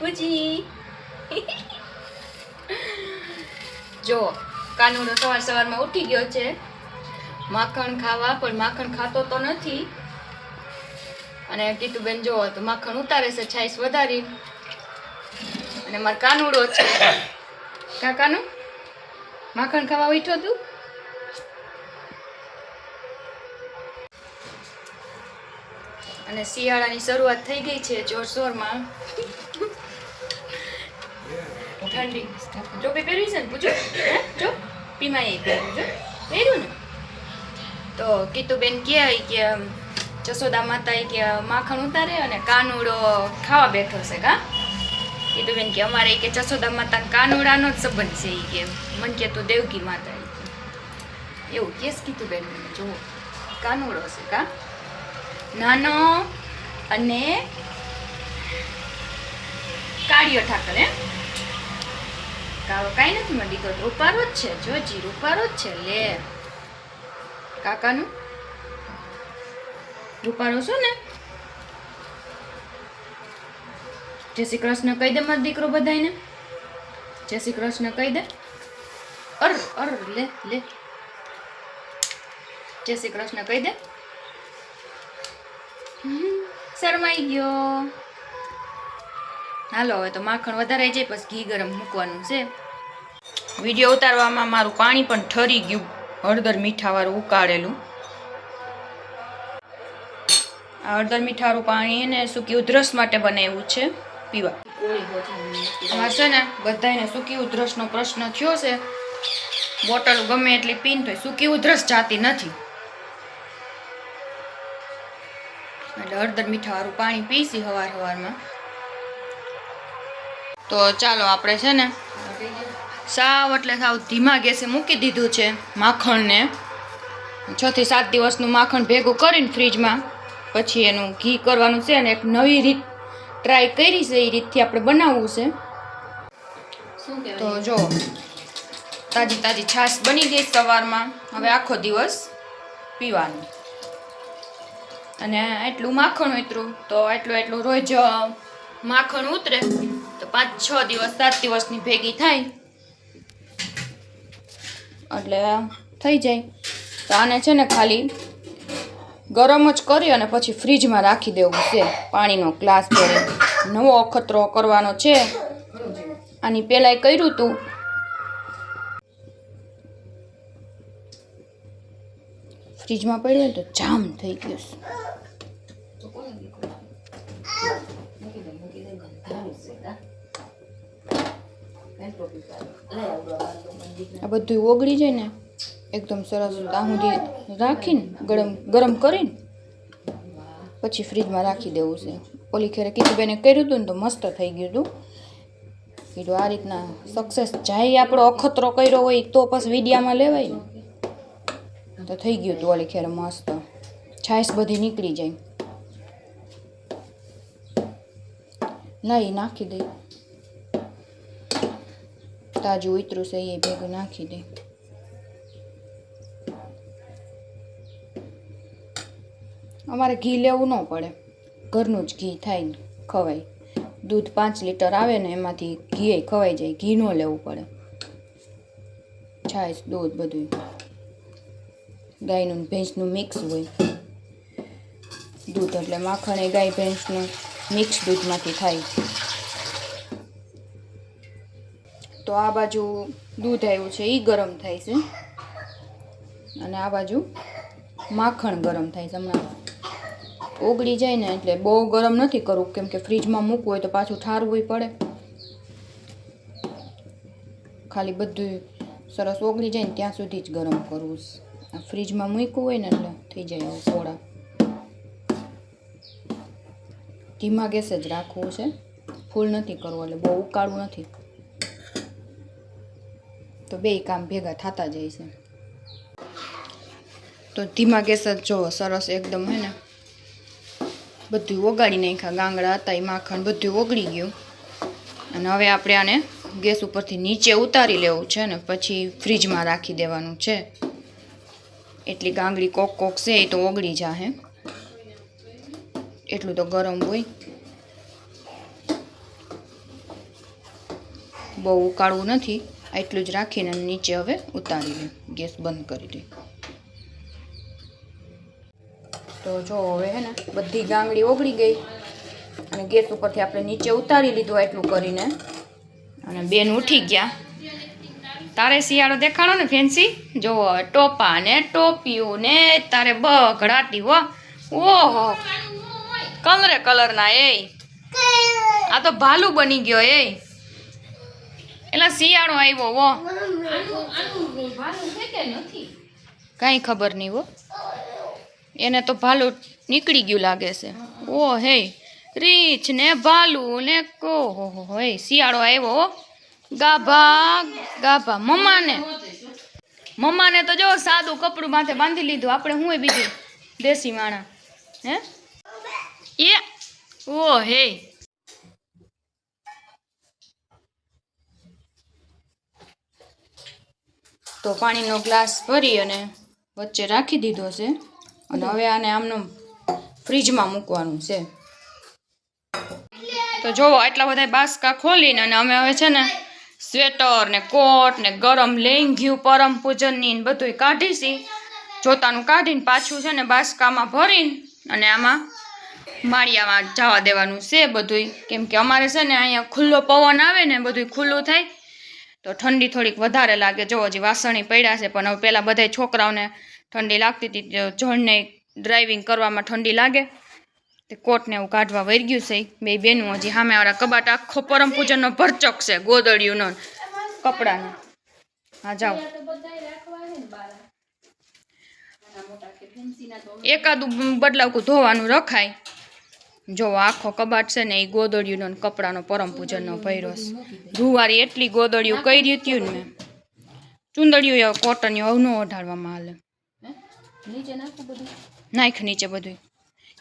પૂજી. જો, કાનુડો સવાર સવારમાં ઉઠી ગયો છે. માખણ ખાવા, પણ માખણ ખાતો તો નથી. અને કીતુબેન જો, તો માખણ ઉતારે છે, છાઈસ વધારી. અને મારો કાનુડો છે. કાકાનું માખણ ખાવા ઉઠ્યો તું? અને શિયાળાની શરૂઆત થઈ ગઈ છે, જોરશોરમાં. ઠંડી ટોપી પહેરવી છે ને, પૂછો? જો. પીમાં એ પહેર્યું છે પહેર્યું ને? તો કીતુબેન કહે કે જસોદા માતા એ કે, માખણ ઉતારે અને કાનુડો ખાવા બેઠો છે, કા? કીતુબેન કે, અમારે કે જસોદા માતા કાનુડાનો જ સંબંધ છે એ કે. મન કે તું દેવકી માતા એવું કેસ કીતુબેન? જુઓ કાનુડો છે, કા? નાનો અને કાળિયો ઠાકર, એમ? કાળો કાંઈ નથી મંડી તો રૂપારો જ છે, જોજી, રૂપારો જ છે, લે. કાકાનું? રૂપારો છો ને? જય શ્રી કૃષ્ણ કહી દે મારો દીકરો બધાયને. જય શ્રી કૃષ્ણ કહી દે. અર અર, લે લે. જય શ્રી કૃષ્ણ કહી દે. શરમાઈ ગયો. હાલો, હવે તો માખણ વધારે જાય, પછી ઘી ગરમ મૂકવાનું છે. વીડિયો ઉતારવામાં મારું પાણી પણ ઠરી ગયું. હળદર મીઠાવાળું ઉકાળેલું. આ હળદર મીઠાવાળું પાણી એને સૂકી ઉધરસ માટે બનાવ્યું છે. પીવા. હા છે ને બધાને સૂકી ઉધરસનો પ્રશ્ન થયો છે. બોટલ ગમે એટલી પીને તો સૂકી ઉધરસ જાતી નથી. એટલે હળદર મીઠાવાળું પાણી પીસી હવાર હવારમાં. તો ચાલો આપણે છે ને સાવ એટલે સાવ ધીમા ગેસે મૂકી દીધું છે માખણને. છ થી સાત દિવસનું માખણ ભેગું કરીને ફ્રીજમાં. પછી એનું ઘી કરવાનું છે અને એક નવી રીત ટ્રાય કરી છે એ રીતથી આપણે બનાવવું છે. તો જો તાજી તાજી છાશ બની ગઈ સવારમાં. હવે આખો દિવસ પીવાનું. અને એટલું માખણ ઉતરું તો એટલું એટલું રોજ માખણ ઉતરે. તો પાંચ છ દિવસ, સાત દિવસની ભેગી થાય. એટલે થઈ જાય. તો આને છે ને ખાલી ગરમ જ કરી અને પછી ફ્રીજમાં રાખી દેવું છે. પાણીનો ગ્લાસ ભરે. નવો અખતરો કરવાનો છે. આની પહેલાંય કર્યું હતું ફ્રીજમાં પડ્યો તો જામ થઈ ગયું આ બધું ઓગળી જાય ને, એકદમ સરસ ત્યાં સુધી રાખીને, ગરમ ગરમ કરીને, પછી ફ્રીજમાં રાખી દેવું છે. ઓલી ખેરે કીધું કર્યું હતું ને તો મસ્ત થઈ ગયું હતું કીધું, આ રીતના સક્સેસ જાય આપણો અખતરો કર્યો હોય તો પછી વિડીયામાં લેવાય ને. તો થઈ ગયું હતું ઓલી ખેરે મસ્ત. છાશ બધી નીકળી જાય. લાઈ નાખી દઈ તાજું ઉતરું છે, એ ભેગું નાખી દે. અમારે ઘી લેવું ન પડે. ઘરનું જ ઘી થાય ને ખવાય. દૂધ પાંચ લીટર આવે ને એમાંથી ઘી ખવાઈ જાય. ઘી ન લેવું પડે. છાશ, દૂધ બધું ગાયનું ભેંસનું મિક્સ હોય. દૂધ એટલે માખણ એ ગાય, ભેંસનું. મિક્સ દૂધમાંથી થાય. તો આ બાજુ દૂધ આવ્યું છે એ ગરમ થાય છે. અને આ બાજુ માખણ ગરમ થાય છે હમણાં. ઓગળી જાય ને એટલે બહુ ગરમ નથી કરવું, કેમ કે ફ્રીજમાં મૂકવું હોય તો પાછું ઠારવું પડે. ખાલી બધું સરસ ઓગળી જાય ને ત્યાં સુધી જ ગરમ કરવું ફ્રીજમાં મૂક્યું હોય ને એટલે થઈ જાય આવું સોડા. ધીમા ગેસે જ રાખવું છે. ફૂલ નથી કરવું એટલે બહુ ઉકાળવું નથી. તો બે કામ ભેગા થતા જાય છે. તો ધીમા ગેસ જ જો સરસ એકદમ હે ને. બધું ઓગાળી નાખ્યા. ગાંગડા હતા એ માખણ બધું ઓગળી ગયું. અને હવે આપણે આને ગેસ ઉપરથી નીચે ઉતારી લેવું છે ને. પછી ફ્રીજમાં રાખી દેવાનું છે. એટલી ગાંગડી કોક કોક છે એ તો ઓગળી જાહે. એટલું તો ગરમ હોય. બહુ ઉકાળવું નથી એટલું જ રાખીને નીચે હવે ઉતારી લે ગેસ બંધ કરી દે. તો જો હવે હે ને બધી ગાંગડી ઓગળી ગઈ અને ગેસ ઉપરથી આપણે નીચે ઉતારી લીધું એટલું કરીને. અને બેન ઉઠી ગયા. તારે શિયાળો દેખાડો ને ફેન્સી? જો ટોપા ને ટોપિયું ને તારે બઘડાટી હો. ઓહો. કલરે કલરના એ. આ તો ભાલુ બની ગયો એ. એટલે શિયાળો આવ્યો વો. કાંઈ ખબર નહીં વો. એને તો ભાલુ નીકળી ગયું લાગે છે. ઓ હે. રીંછ ને ભાલુ ને કો. હો હો શિયાળો આવ્યો ગાભા ગાભા. મમ્માને. મમ્માને તો જો સાદું કપડું માથે બાંધી લીધું. આપણે હું બીજું દેશી માણા. હે? એ, ઓ, હે. તો પાણીનો ગ્લાસ ભરી અને વચ્ચે રાખી દીધો છે. અને હવે આને આમનો ફ્રીજમાં મૂકવાનું છે. તો જોવો, આટલા બધા બાસકા ખોલીને અને અમે હવે છે ને સ્વેટર ને કોટ ને ગરમ લેંઘ્યું પરમ પૂજનની ને બધું કાઢીશી. જોતાનું કાઢીને પાછું છે ને બાસકામાં ભરીને અને આમાં માળિયામાં જવા દેવાનું છે બધુંય. કેમ કે અમારે છે ને અહીંયા ખુલ્લો પવન આવે ને બધું ખુલ્લું થાય. તો ઠંડી થોડીક વધારે લાગે. જો હજી વાસણી પડ્યા છે, પણ હવે પહેલાં બધા છોકરાઓને ઠંડી લાગતી હતી. જણને ડ્રાઇવિંગ કરવામાં ઠંડી લાગે. તે કોટને એવું કાઢવા વહી ગયું છે. બે બેનું હજી સામે વાળા કબાટ આખો પરમ પૂજનનો ભરચક છે ગોદળિયુંનો કપડાનો. હા, જાઓ. એકાદું બદલાવકું ધોવાનું રખાય. જો આખો કબાટ છે ને એ ગોદડિયુંનો ને કપડાનો પરમ પૂજનનો ભર્યો છે. રૂવારી એટલી ગોદડિયું કરી હતી ને મેં ચુંદડિયું કોટનિયું હવે ન ઓઢાડવામાં હાલે. નાખ નીચે બધું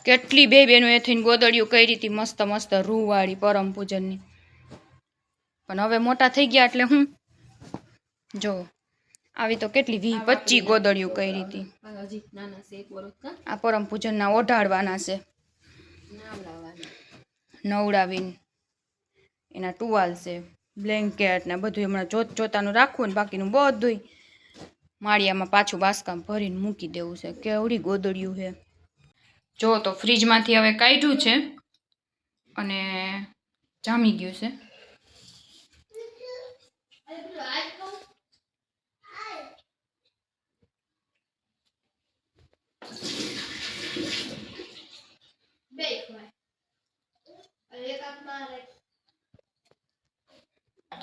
કેટલી બે બેનો એ થઈને ગોદડિયું કરી હતી મસ્ત મસ્ત રૂવાળી પરમ પૂજનની. પણ હવે મોટા થઈ ગયા એટલે હું? જો આવી તો કેટલી વી પચી ગોદડિયું કરી હતી. આ પરમ પૂજનના ઓઢાડવાના છે. નવડાવીને એના ટુવાલ છે બ્લેન્કેટ ને બધું હમણાં જોત જોતાનું રાખવું ને બાકીનું બધું માળિયામાં પાછું બાસકામ ભરીને મૂકી દેવું છે. કેવડી ગોદડિયું છે. જો તો ફ્રીજમાંથી હવે કાઢ્યું છે અને જામી ગયું છે.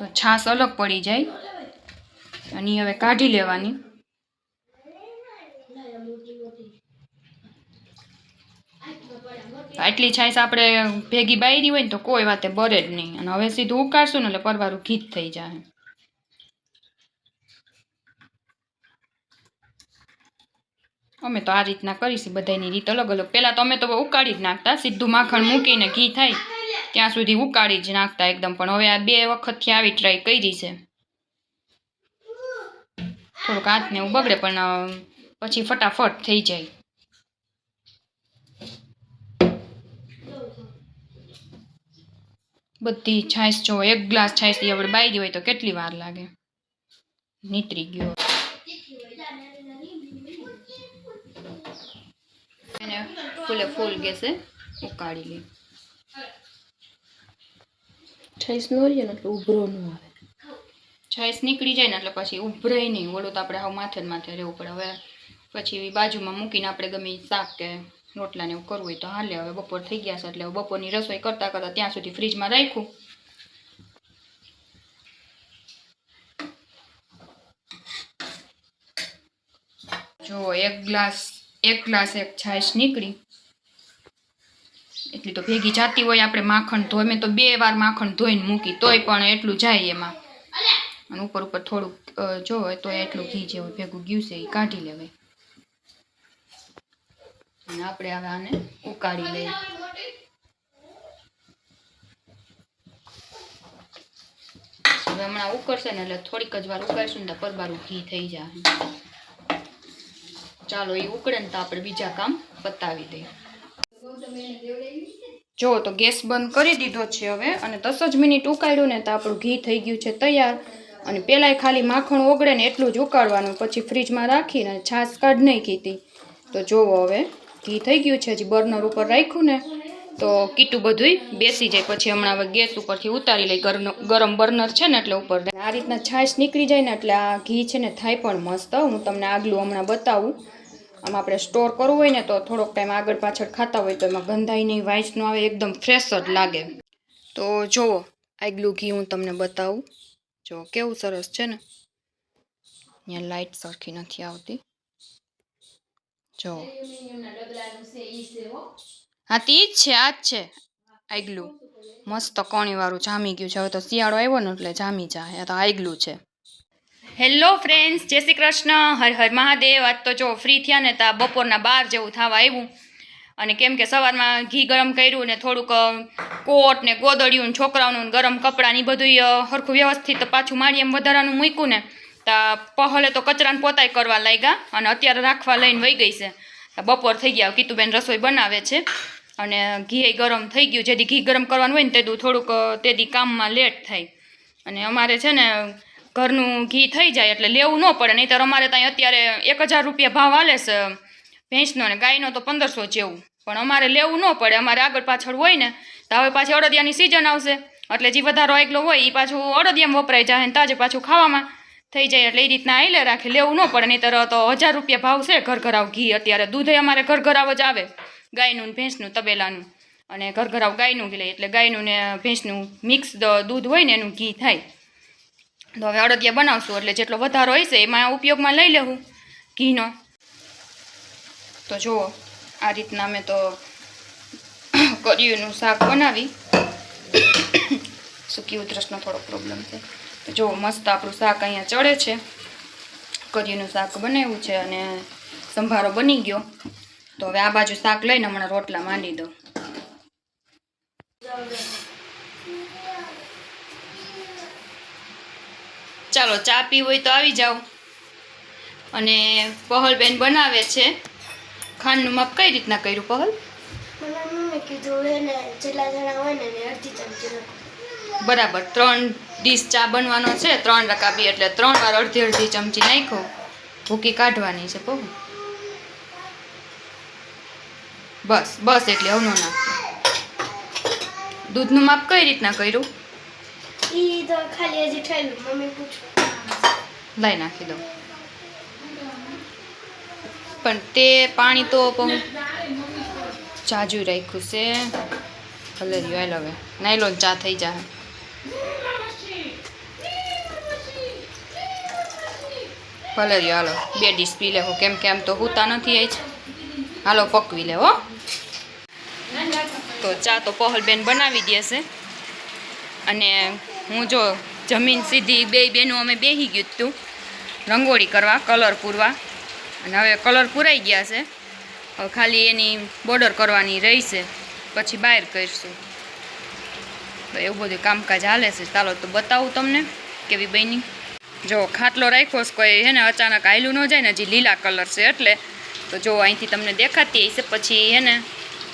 તો છાશ અલગ પડી જાય અને હવે કાઢી લેવાની. આટલી છાશ આપણે ભેગી બાયરી હોય ને તો કોઈ વાતે બરે જ નહીં. અને હવે સીધું ઉકાળશું ને એટલે પરવારું ઘીત થઈ જાય. અમે તો આ રીતના કરીશું બધાની રીત અલગ અલગ. પહેલાં તો અમે તો ઉકાળી જ નાખતા. સીધું માખણ મૂકીને ઘી થાય. ત્યાં સુધી ઉકાળી જ નાખતા એકદમ, પણ હવે આ બે વખતથી આવી ટ્રાય કરી છે. થોડુંક હાથને એવું બગડે, પણ પછી ફટાફટ થઈ જાય. બધી છાશ જો એક ગ્લાસ છાશથી આપણે બાયરી હોય તો કેટલી વાર લાગે? નીતરી ગયો. એને ફૂલે ફૂલ ગેસે, ઉકાળી લે. છાઈસ નો રહીએ ને એટલે ઉભરો ન આવે. છાઈસ નીકળી જાય ને એટલે પછી ઉભરાય નહીં. ઓલું તો આપણે હાવ માથે માથે રહેવું પડે. હવે પછી બાજુમાં મૂકીને આપણે ગમે શાક કે રોટલા ને એવું કરવું હોય તો હાલે. હવે બપોર થઈ ગયા છે એટલે બપોરની રસોઈ કરતા કરતા ત્યાં સુધી ફ્રીજમાં રાખ્યું. જો એક ગ્લાસ એક ગ્લાસ એક છાશ નીકળી. એટલી તો ભેગી જાતી હોય આપણે માખણ ધોઈ મેં તો બે વાર માખણ ધોઈને મૂકી, તોય પણ એટલું જાય એમાં. અને ઉપર ઉપર થોડુંક જો હોય તો એટલું ઘી જેવું ભેગું ગયું છે, એ કાઢી લેવાય. અને આપણે હવે આને ઉકાળી લઈએ. હવે હમણાં ઉકળશે ને એટલે થોડીક જ વાર ઉકાળશું ને પરબારું ઘી થઈ જાય. ચાલો, એ ઉકળે ને તો આપણે બીજા કામ પતાવી દઈએ. જો, તો ગેસ બંધ કરી દીધો છે હવે અને દસ જ મિનિટ ઉકાળ્યું ને તો આપણું ઘી થઈ ગયું છે તૈયાર. અને પહેલાંય ખાલી માખણ ઓગળે ને એટલું જ ઉકાળવાનું, પછી ફ્રીજમાં રાખીને છાશ કાઢ નહીં કીધી તો જોવો હવે, ઘી થઈ ગયું છે, હજી બર્નર ઉપર રાખ્યું ને, તો કીટું બધુંય બેસી જાય. પછી હમણાં હવે ગેસ ઉપરથી ઉતારી લઈ ગરમ બર્નર છે ને એટલે ઉપર. આ રીતના છાશ નીકળી જાય ને એટલે આ ઘી છે ને થાય પણ મસ્ત. હું તમને આગલું હમણાં બતાવું. આમ આપણે સ્ટોર કરવું હોય ને તો થોડોક ટાઈમ આગળ પાછળ ખાતા હોય તો એમાં ગંધાઈ નહીં વાંચ ન આવે, એકદમ ફ્રેશ જ લાગે. તો જુઓ આગલું ઘી હું તમને બતાવું. જો, કેવું સરસ છે ને? અહીંયા લાઇટ સરખી નથી આવતી. જો. હા, તે જ છે, આ જ છે, આગલું. મસ્ત કણીવાળું જામી ગયું છે. હવે તો શિયાળો આવ્યો ને એટલે જામી જાય, આ તો આગલું છે. હેલો ફ્રેન્ડ્સ જય શ્રી કૃષ્ણ. હર હર મહાદેવ. આજ તો જો ફ્રી થયા ને તો બપોરના બાર જેવું થવા આવ્યું. અને કેમ કે સવારમાં ઘી ગરમ કર્યું ને થોડુંક કોટ ને ગોદડિયું ને છોકરાઓનું ગરમ કપડાં ને બધું સરખું વ્યવસ્થિત પાછું મારી એમ વધારાનું મૂક્યું ને, તા પહલે તો કચરાને પોતાય કરવા લાગ્યા અને અત્યારે રાખવા લઈને વહી ગઈ છે. બપોર થઈ ગયા. કીતુબેન રસોઈ બનાવે છે. અને ઘી ગરમ થઈ ગયું. જેથી ઘી ગરમ કરવાનું હોય ને તે થોડુંક તેથી કામમાં લેટ થાય. અને અમારે છે ને ઘરનું ઘી થઈ જાય એટલે લેવું ન પડે, નહીંતર અમારે ત્યાં અત્યારે એક હજાર રૂપિયા ભાવ હાલે છે ભેંસનો ને ગાયનો તો પંદરસો જેવું. પણ અમારે લેવું ન પડે, અમારે આગળ પાછળ હોય ને, તો હવે પાછી અડદિયાની સિઝન આવશે. એટલે જે વધારો એકલો હોય એ પાછું અડદિયામાં વપરાઈ જાય ને તાજે પાછું ખાવામાં થઈ જાય એટલે એ રીતના આઈલે રાખે, લેવું ન પડે, નહીંતર તો હજાર રૂપિયા ભાવ છે ઘર ઘરાવ ઘી અત્યારે. દૂધે અમારે ઘર ઘરાવ જ આવે, ગાયનું ને ભેંસનું, તબેલાનું. અને ઘર ઘરાવ ગાયનું ઘી લે, એટલે ગાયનું ને ભેંસનું મિક્સ દૂધ હોય ને એનું ઘી થાય. તો હવે અડદિયા બનાવશું, એટલે જેટલો વધારો હશે એમાં ઉપયોગમાં લઈ લેવું, ઘીનો. તો જુઓ, આ રીતના મેં તો કર્યુંનું શાક બનાવી. સૂકી ઉધરસનો થોડો પ્રોબ્લેમ છે. તો જુઓ, મસ્ત આપણું શાક અહીંયા ચડે છે. કર્યુંનું શાક બનાવ્યું છે અને સંભારો બની ગયો. તો હવે આ બાજુ શાક લઈને હમણાં રોટલા માંડી દઉં. ચાલો ચા પીવી હોય તો આવી જાઓ. અને પહલબેન બનાવે છે. ખાંડનું માપ કઈ રીતના કર્યું પહલ? નાખો બરાબર ત્રણ ડીશ ચા બનવાનો છે ત્રણ રકાબી એટલે ત્રણ વાર અડધી અડધી ચમચી નાખો. ભૂકી કાઢવાની છે પહલ. બસ બસ એટલે અવનો ન દૂધનું માપ કઈ રીતના કર્યું? ઈ તો ખાલી હજી ઠેલું મમ્મી પૂછું. લઈ નાખી દઉં. પણ તે પાણી તો જાજુ રાખ્યું છે. ભલે રહ્યું લવે હવે નાયલોન ચા થઈ જા ભલે રહ્યું, હાલો. બે ડીશ પી લેવો કેમ કે આમ તો હુતા નથી આજ. હાલો, પકવી લેવો તો ચા તો પહલબેન બનાવી દેશે અને હું જો જમીન સીધી બે બેનું અમે બેસી ગયું હતું. રંગોળી કરવા, કલર પૂરવા. અને હવે કલર પૂરાઈ ગયા છે. હવે ખાલી એની બોર્ડર કરવાની રહેશે, પછી બહાર કરીશું. તો એવું બધું કામકાજ હાલે છે. ચાલો તો બતાવું તમને કેવી બની. જો ખાટલો રાખ્યો છે, કોઈ હે ને અચાનક આયલું ન જાય ને હજી લીલા કલર છે એટલે. તો જો અહીંથી તમને દેખાતી હશે, પછી હે ને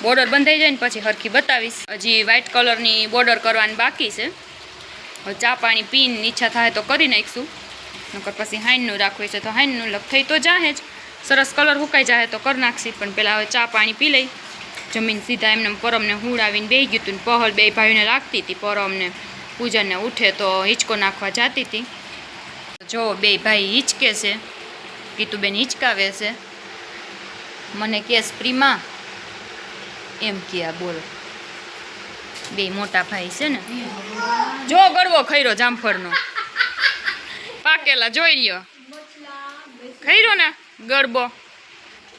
બોર્ડર બંધાઈ જાય ને પછી હરખી બતાવીશ. હજી વ્હાઇટ કલરની બોર્ડર કરવાની બાકી છે. ચા પાણી પીને ઈચ્છા થાય તો કરી નાખીશું. નકર પછી હાઈનનું રાખવું છે તો હાઈનનું લગ થઈ તો જાહે જ. સરસ કલર હુકાઈ જાય તો કરી નાખશી, પણ પહેલાં હવે ચા પાણી પી લઈ. જમીન સીધા એમને પરમને હુડાવીને બે ગયું હતું પહલ બે ભાઈઓને લાગતી હતી. પરમને પૂજનને ઉઠે તો હિંચકો નાખવા જતી હતી. જો બે ભાઈ હિંચકે છે કીતુબેન હિંચકાવે છે. મને કેસ પ્રીમા એમ કે બોલો. બે મોટા ભાઈ છે ને. જો ગળવો ખૈરો જામફળનો. પાકેલા જોઈ લ્યો. ખૈરો ને ગળબો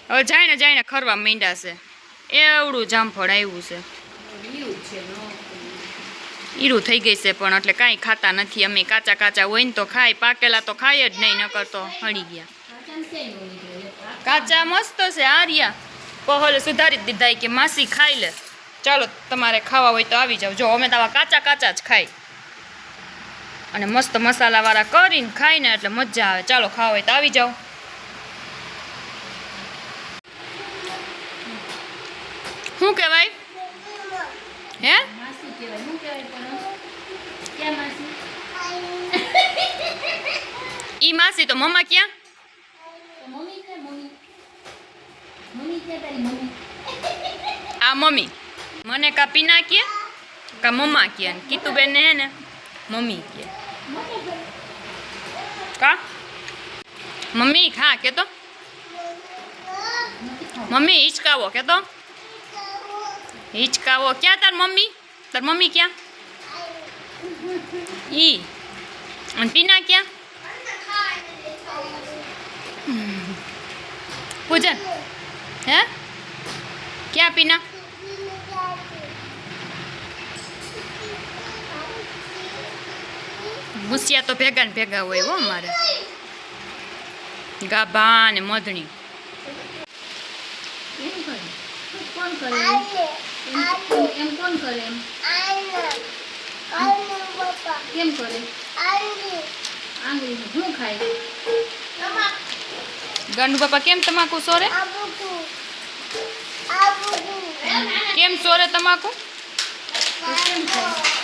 હવે જાણે જાઈને ખરવા માંડ્યા છે. એવડું જામફળ આવ્યું છે. ઈરું થઈ ગઈ છે પણ એટલે કાંઈ ખાતા નથી. અમે કાચા કાચા હોય ને તો ખાય, પાકેલા તો ખાય જ નહીં, નકર તો હળી ગયા. કાચા મસ્ત છે, આર્યા. પહોલે સુધારી દીધા કે માસી ખાઈ લે. ચાલો તમારે ખાવા હોય તો આવી જાવ જો અમે તો આવા કાચા કાચા જ ખાઈ. અને મસ્ત મસાલાવાળા કરીને ખાઈને એટલે મજા આવે. ચાલો ખાવા હોય તો આવી જાઓ. શું કહેવાય? હે? ઈ માસી તો મમ્મા ક્યાં? આ મમ્મી. મને કા પીના કે? કા મમ્મા કે? ને કીતુબેન ને હે ને, મમ્મી કે. કા? મમ્મી ખા કે તો મમ્મી હિચકાવો કે તો હિચકાવો. ક્યાં તાર મમ્મી? તાર મમ્મી ક્યાં? ઈ. અને પીના ક્યાં? પૂજન હે? ક્યાં પીના? ગુસિયા તો ભેગા ને ભેગા હોય હો મારે. ગાભા ને મધણી. કોણ કરે શું ખાય ગંડુ બાપા કેમ તમાકુ સોરે? કેમ સોરે તમાકુ? કેમ ખાય.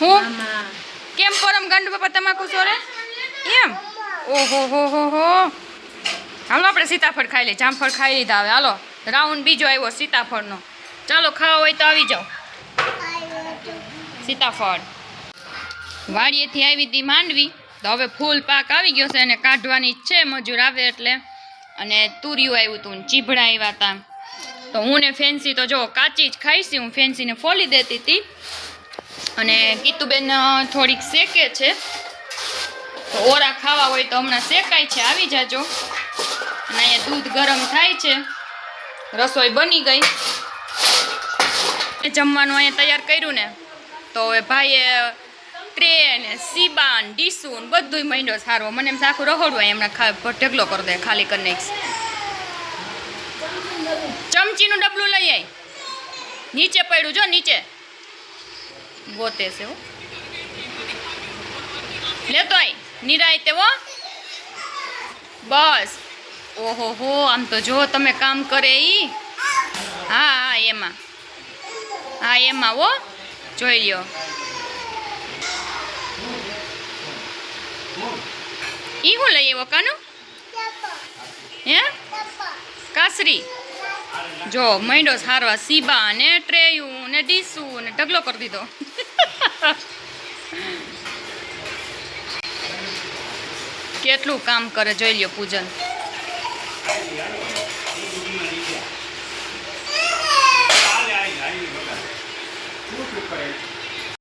હું? કેમ પરમ ગાંડુ બાપા તમાકુ સોરે એમ? ઓહો, હો હો હો. હાલો, આપણે સીતાફળ ખાઈ લઈએ. જામફળ ખાઈ લીધા હવે. હાલો, રાઉન્ડ બીજો આવ્યો સીતાફળનો. ચાલો, ખાવા હોય તો આવી જાઓ. સીતાફળ. વાડીએથી આવી હતી માંડવી. તો હવે ફૂલ પાક આવી ગયો છે અને કાઢવાની છે મજૂર આવે એટલે. અને તુરિયું આવ્યું હતું ચીભડા આવ્યા હતા. તો હું ને ફેન્સી તો જો કાચી જ ખાઈશી, હું ફેન્સીને ફોલી દેતી હતી અને કીતુબેન થોડીક શેકે છે. તો ઓરા ખાવા હોય તો હમણાં શેકાય છે, આવી જાજો. અને અહીંયા દૂધ ગરમ થાય છે. રસોઈ બની ગઈ. જમવાનું અહીંયા તૈયાર કર્યું ને, તો એ ભાઈએ ટ્રેન સીબાન સીબા ને ડીસુ ને બધુંય માંડ્યો સારો મને એમ આખું રહોડું હોય હમણાં ખા, ઢગલો કરી દે, ખાલી કરી નાખીશ. ચમચીનું ડબલું લઈ આવી નીચે પડ્યું જો નીચે. ગોતે છે હો. લેતો આય નિરાય તે હો. બસ. ઓહો હો આમ તો જો તમે કામ કરે ઈ. હા હા એમાં. હા એમાં હો. જોઈ લ્યો. ઈ હું લઈ આવ્યો કાનું? હે? કાસરી. જો મૈંડો સારવા સીબા ને ટ્રેયું ને ડીસુ ને ઢગલો કરી દીધો. કેટલું કામ કરે જોઈ લ્યો પૂજન. Thank કરે